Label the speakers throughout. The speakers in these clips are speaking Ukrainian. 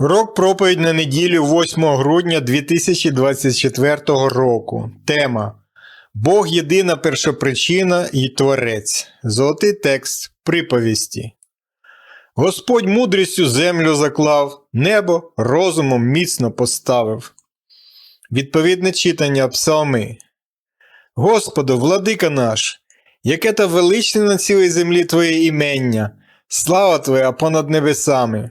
Speaker 1: Рок проповідь на неділю 8 грудня 2024 року. Тема Бог єдина першопричина і Творець. Золотий текст приповісті. Господь мудрістю землю заклав, небо розумом міцно поставив. Відповідне читання Псалми. Господу, владика наш, яке та величне на цілій землі Твоє імення, слава Твоя понад небесами.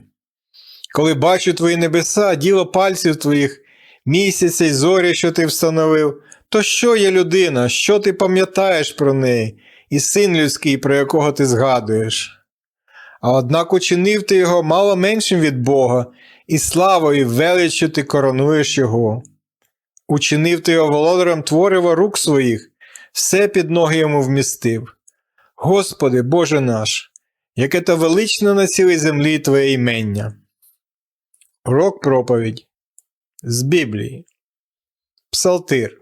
Speaker 1: Коли бачу твої небеса, діло пальців твоїх, місяця й зорі, що ти встановив, то що є людина, що ти пам'ятаєш про неї, і син людський, про якого ти згадуєш? А однак учинив ти його мало меншим від Бога, і славою, і величчю ти коронуєш його. Учинив ти його володарем творива рук своїх, все під ноги йому вмістив. Господи, Боже наш, яке то велично на цілій землі Твоє імення. Урок проповідь з Біблії. Псалтир.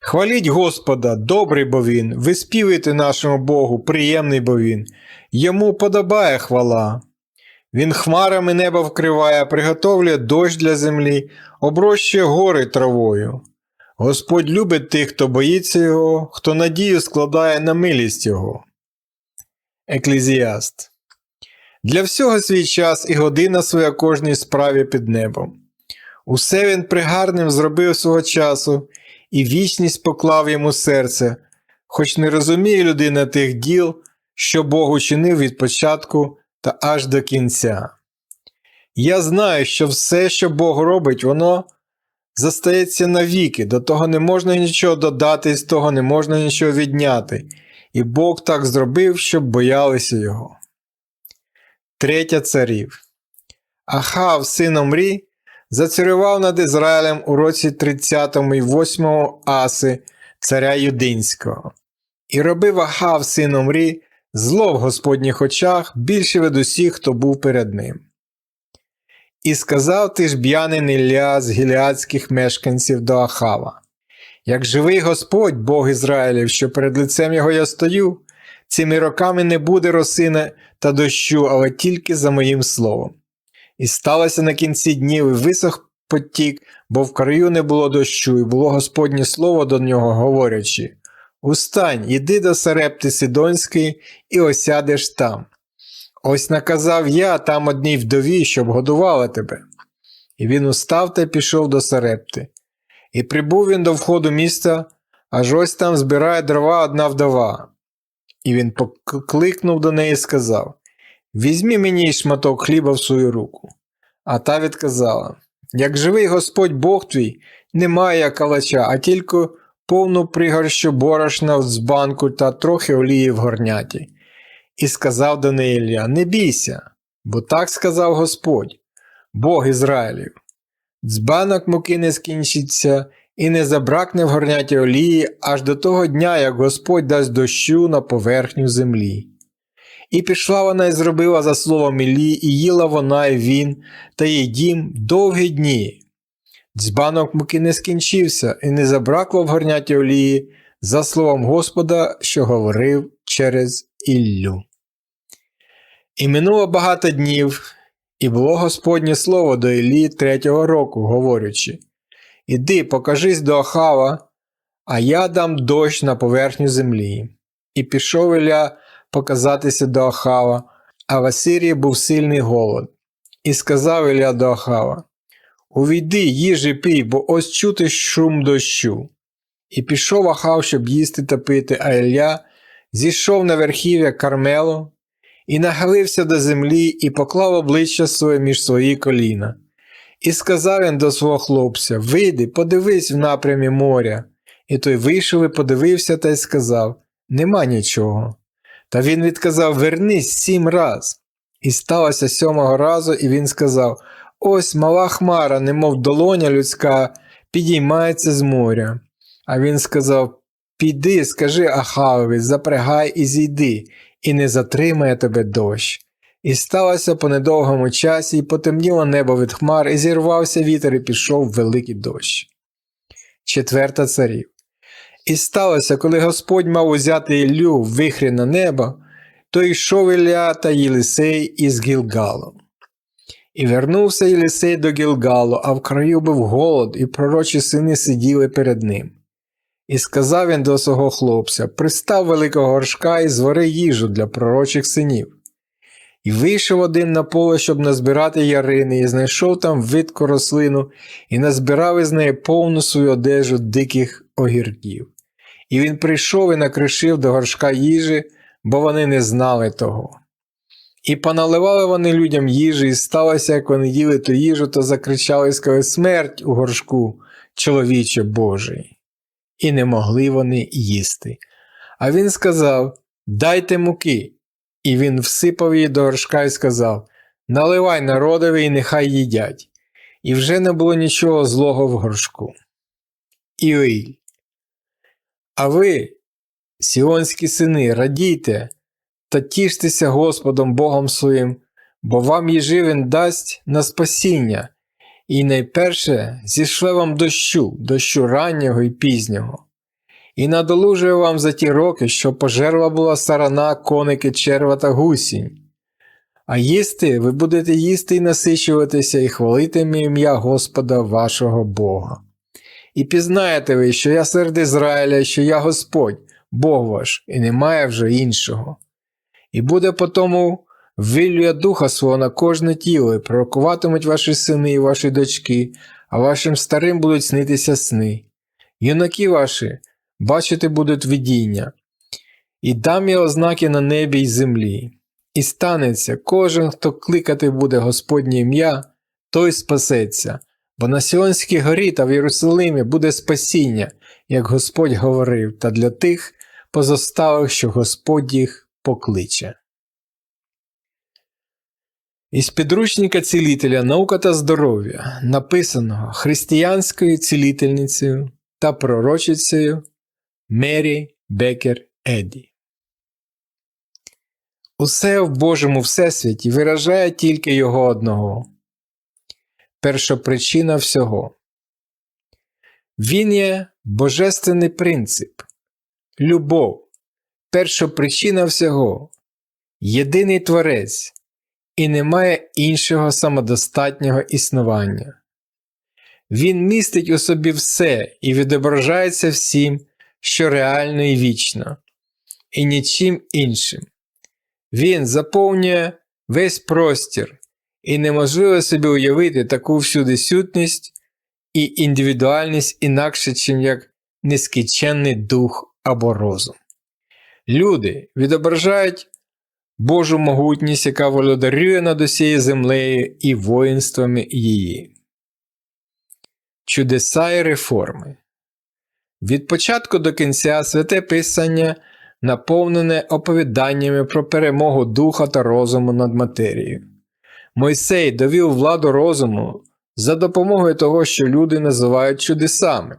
Speaker 1: Хваліть Господа, добрий бо він, виспівуйте нашому Богу, приємний бо він, йому подобає хвала. Він хмарами неба вкриває, приготовлює дощ для землі, оброщує гори травою. Господь любить тих, хто боїться його, хто надію складає на милість його. Еклезіаст. Для всього свій час і година своя кожній справі під небом. Усе він пригарним зробив свого часу, і вічність поклав йому серце, хоч не розуміє людина тих діл, що Бог учинив від початку та аж до кінця. Я знаю, що все, що Бог робить, воно застається навіки, до того не можна нічого додати, з того не можна нічого відняти, і Бог так зробив, щоб боялися його. Третя царів. Ахав, син Омрі, зацарював над Ізраїлем у році 30 і 8 Аси, царя Юдинського. І робив Ахав, син Омрі, зло в Господніх очах більше від усіх, хто був перед ним. І сказав ти ж б'янин Ілля з гіліадських мешканців до Ахава. Як живий Господь, Бог Ізраїлів, що перед лицем його я стою, цими роками не буде росини та дощу, але тільки за моїм словом. І сталося на кінці днів, і висох потік, бо в краю не було дощу, і було Господнє слово до нього, говорячи Устань, іди до Сарепти Сидонської і осядеш там. Ось наказав я там одній вдові, щоб годувала тебе. І він устав та пішов до Сарепти. І прибув він до входу міста, аж ось там збирає дрова одна вдова. І він покликнув до неї і сказав Візьмі мені шматок хліба в свою руку. А та відказала Як живий Господь Бог твій, немає калача, а тільки повну пригорщу борошна з банку та трохи олії в горняті. І сказав до неї Ілля, Не бійся, бо так сказав Господь, Бог Ізраїлів. Дзбанок муки не скінчиться, і не забракне в горняті олії аж до того дня, як Господь дасть дощу на поверхню землі. І пішла вона і зробила за словом Іллі, і їла вона і він, та її дім довгі дні. Дзбанок муки не скінчився, і не забракло в горняті олії, за словом Господа, що говорив через Іллю. І минуло багато днів, і було Господнє слово до Іллі третього року, говорячи Іди, покажись до Ахава, а я дам дощ на поверхню землі. І пішов Ілля показатися до Ахава, а в Асирії був сильний голод. І сказав Ілля до Ахава Увійди, їжі пій, бо ось чути шум дощу. І пішов Ахав, щоб їсти та пити, а Ілля зійшов на верхів'я Кармелу і нахилився до землі і поклав обличчя своє між свої коліна. І сказав він до свого хлопця Вийди, подивись в напрямі моря. І той вийшов і подивився та й сказав Нема нічого. Та він відказав Вернись сім раз. І сталося сьомого разу, і він сказав Ось мала хмара, немов долоня людська, підіймається з моря. А він сказав Піди, скажи Ахавові, запрягай і зійди, і не затримає тебе дощ. І сталося по недовгому часі, і потемніло небо від хмар, і зірвався вітер, і пішов великий дощ. Четверта царів. І сталося, коли Господь мав узяти Іллю в вихрі на небо, то йшов Ілля та Єлисей із Гілгалом. І вернувся Єлісей до Гілгалу, а в краю був голод, і пророчі сини сиділи перед ним. І сказав він до свого хлопця Пристав великого горшка і звари їжу для пророчих синів. І вийшов один на поле, щоб назбирати ярини, і знайшов там видку рослину, і назбирав із неї повну свою одежу диких огірків. І він прийшов і накришив до горшка їжі, бо вони не знали того. І поналивали вони людям їжі, і сталося, як вони їли ту їжу, то закричали і сказали смерть у горшку, чоловіче Божий. І не могли вони їсти. А він сказав Дайте муки. І він всипав її до горшка і сказав Наливай народові і нехай їдять. І вже не було нічого злого в горшку. Іоїль. А ви, сіонські сини, радійте та тіштеся Господом Богом своїм, бо вам їжи він дасть на спасіння, і найперше зішле вам дощу, дощу раннього і пізнього, і надолужує вам за ті роки, що пожерла була сарана, коники, черва та гусінь. А їсти ви будете їсти і насичуватися, і хвалитиме ім'я Господа вашого Бога. І пізнаєте ви, що я серед Ізраїля, що я Господь, Бог ваш, і немає вже іншого. І буде потому виллюя духа свого на кожне тіло, і пророкуватимуть ваші сини і ваші дочки, а вашим старим будуть снитися сни. Юнаки ваші бачити будуть видіння, і дам я ознаки на небі й землі. І станеться, кожен, хто кликати буде Господнє ім'я, той спасеться, бо на Сіонській горі та в Єрусалимі буде спасіння, як Господь говорив, та для тих позоставих, що Господь їх покличе. Із підручника цілителя Наука та здоров'я, написаного християнською цілительницею та пророчицею Мері Бекер Еді. Усе в Божому Всесвіті виражає тільки його одного. Першопричина всього. Він є божественний принцип, любов, першопричина всього, єдиний творець, і немає іншого самодостатнього існування. Він містить у собі все і відображається всім, що реально і вічно, і нічим іншим. Він заповнює весь простір, і неможливо собі уявити таку всюдисютність і індивідуальність інакше, чим як нескінченний дух або розум. Люди відображають Божу могутність, яка володарює над усією землею і воїнствами її. Чудеса і реформи. Від початку до кінця святе Писання наповнене оповіданнями про перемогу духа та розуму над матерією. Мойсей довів владу розуму за допомогою того, що люди називають чудесами.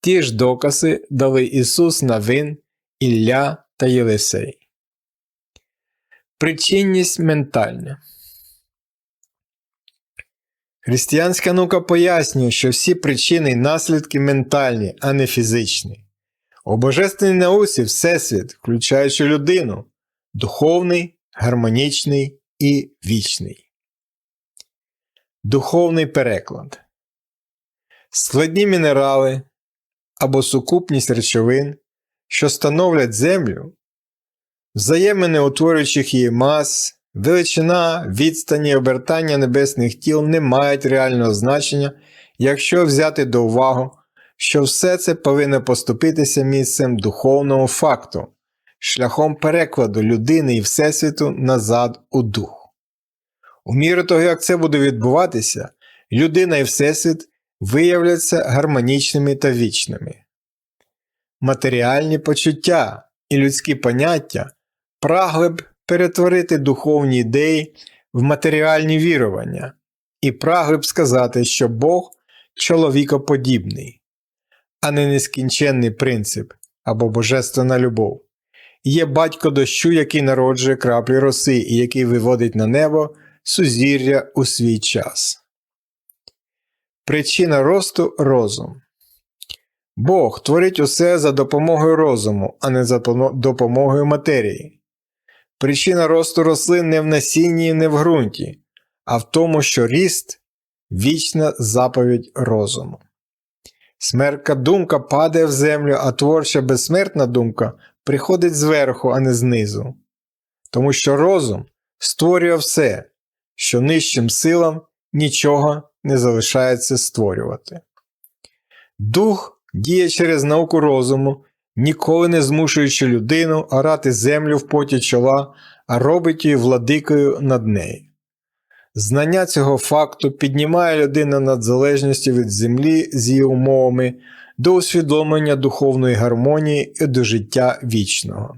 Speaker 1: Ті ж докази дали Ісус Навин, Ілля та Єлисей. Причинність ментальна. Християнська наука пояснює, що всі причини і наслідки ментальні, а не фізичні. У божественній науці Всесвіт, включаючи людину, духовний, гармонічний і вічний. Духовний переклад. Складні мінерали або сукупність речовин, що становлять землю, взаємини утворюючих її мас, величина, відстані обертання небесних тіл не мають реального значення, якщо взяти до уваги, що все це повинно поступитися місцем духовного факту, шляхом перекладу людини і Всесвіту назад у дух. У міру того, як це буде відбуватися, людина і Всесвіт виявляться гармонічними та вічними. Матеріальні почуття і людські поняття прагли б перетворити духовні ідеї в матеріальні вірування і прагли б сказати, що Бог чоловікоподібний, а не нескінченний принцип або божественна любов. Є батько дощу, який народжує краплі роси і який виводить на небо сузір'я у свій час. Причина росту розум. Бог творить усе за допомогою розуму, а не за допомогою матерії. Причина росту рослин не в насінні і не в ґрунті, а в тому, що ріст вічна заповідь розуму. Смертка думка падає в землю, а творча безсмертна думка приходить зверху, а не знизу. Тому що розум створює все, що нижчим силам нічого не залишається створювати. Дух діє через науку розуму, ніколи не змушуючи людину орати землю в поті чола, а робить її владикою над нею. Знання цього факту піднімає людину над залежністю від землі з її умовами до усвідомлення духовної гармонії і до життя вічного.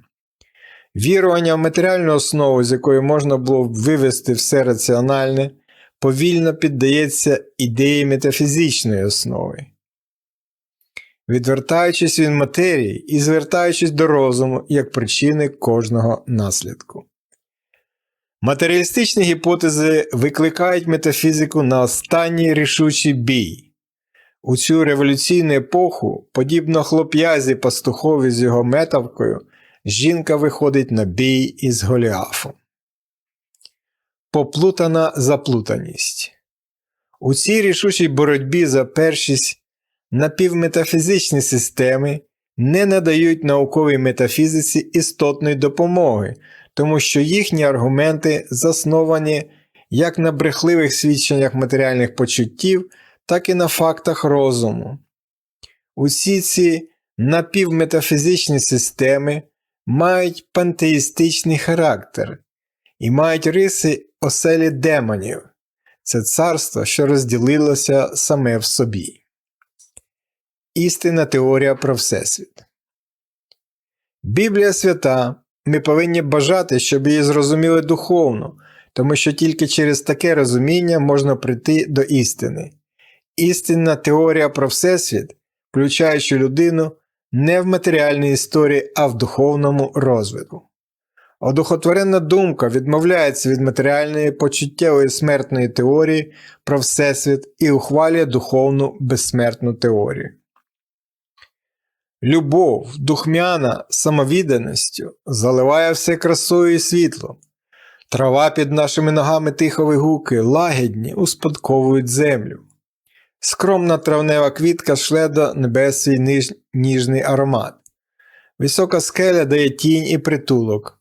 Speaker 1: Вірування в матеріальну основу, з якої можна було б вивести все раціональне, повільно піддається ідеї метафізичної основи. Відвертаючись від матерії і звертаючись до розуму як причини кожного наслідку. Матеріалістичні гіпотези викликають метафізику на останній рішучий бій. У цю революційну епоху, подібно хлоп'язі пастухові з його метавкою, жінка виходить на бій із Голіафом. Поплутана заплутаність. У цій рішучій боротьбі за першість напівметафізичні системи не надають науковій метафізиці істотної допомоги, тому що їхні аргументи засновані як на брехливих свідченнях матеріальних почуттів, так і на фактах розуму. Усі ці напівметафізичні системи мають пантеїстичний характер і мають риси оселі демонів це царство, що розділилося саме в собі. Істинна теорія про Всесвіт. Біблія свята. Ми повинні бажати, щоб її зрозуміли духовно, тому що тільки через таке розуміння можна прийти до істини. Істинна теорія про Всесвіт, включаючи людину не в матеріальній історії, а в духовному розвитку. Одухотворенна думка відмовляється від матеріальної почуттєвої смертної теорії про Всесвіт і ухвалює духовну безсмертну теорію. Любов, духмяна самовідданістю заливає все красою і світлом. Трава під нашими ногами тихо вигуки, лагідні, успадковують землю. Скромна травнева квітка шле до небес свій ніж... ніжний аромат. Висока скеля дає тінь і притулок.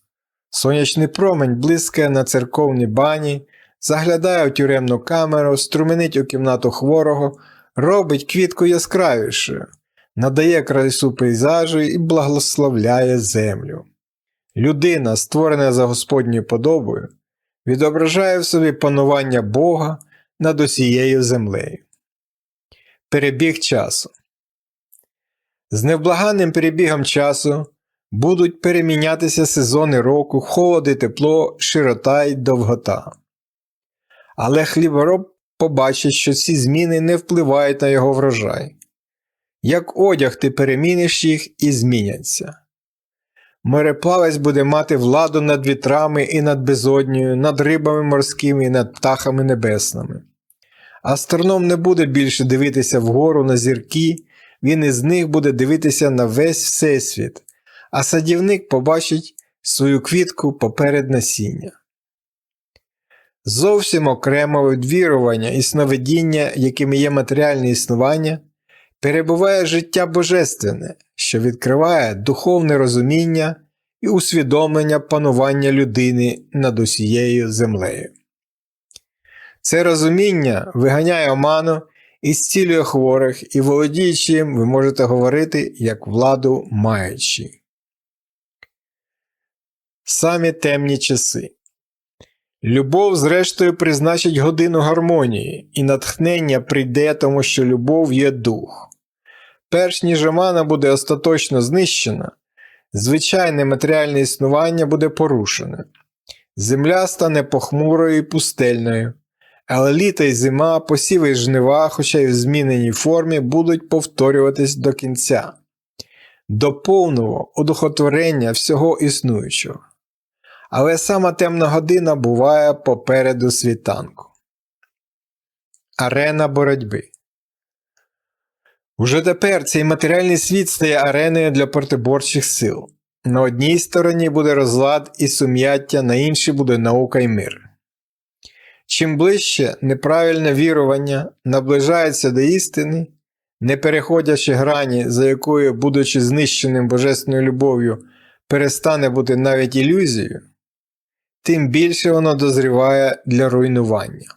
Speaker 1: Сонячний промень блискає на церковній бані, заглядає в тюремну камеру, струменить у кімнату хворого, робить квітку яскравішою надає красу пейзажу і благословляє землю. Людина, створена за Господньою подобою, відображає в собі панування Бога над усією землею. Перебіг часу. З невблаганним перебігом часу будуть перемінятися сезони року, холод і тепло, широта й довгота. Але хлібороб побачить, що ці зміни не впливають на його врожай. Як одяг ти переміниш їх і зміняться. Мореплавець буде мати владу над вітрами і над безодньою, над рибами морськими і над птахами небесними. Астроном не буде більше дивитися вгору на зірки, він із них буде дивитися на весь всесвіт, а садівник побачить свою квітку поперед насіння. Зовсім окремо від вірування і сновидіння, якими є матеріальне існування перебуває життя божественне, що відкриває духовне розуміння і усвідомлення панування людини над усією землею. Це розуміння виганяє оману і зцілює хворих, і володіючи їм, ви можете говорити як владу маючи. Самі темні часи. Любов, зрештою, призначить годину гармонії, і натхнення прийде, тому що любов є дух. Перш ніж Омана буде остаточно знищена, звичайне матеріальне існування буде порушене. Земля стане похмурою і пустельною, але літо і зима, посіви і жнива, хоча й в зміненій формі, будуть повторюватись до кінця, до повного одухотворення всього існуючого. Але сама темна година буває попереду світанку. Арена боротьби Уже тепер цей матеріальний світ стає ареною для протиборчих сил. На одній стороні буде розлад і сум'яття, на іншій буде наука і мир. Чим ближче неправильне вірування наближається до істини, не переходячи грані, за якою, будучи знищеним божественною любов'ю, перестане бути навіть ілюзією, тим більше воно дозріває для руйнування.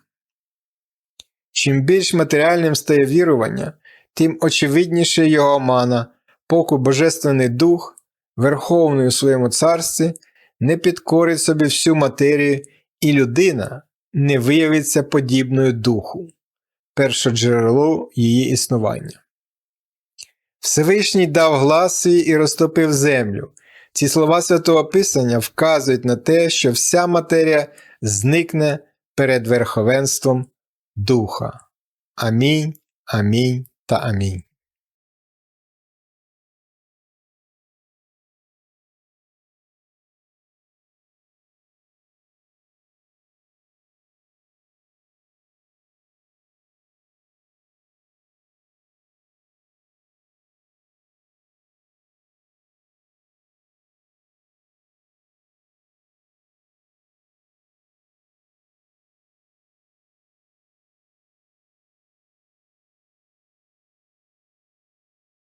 Speaker 1: Чим більш матеріальним стає вірування, тим очевидніше його омана, поки Божественний Дух, Верховний у своєму царстві, не підкорить собі всю матерію, і людина не виявиться подібною духу, першоджерелу її існування. Всевишній дав глас свій і розтопив землю. Ці слова Святого Писання вказують на те, що вся матерія зникне перед верховенством Духа. Амінь, амінь та амінь.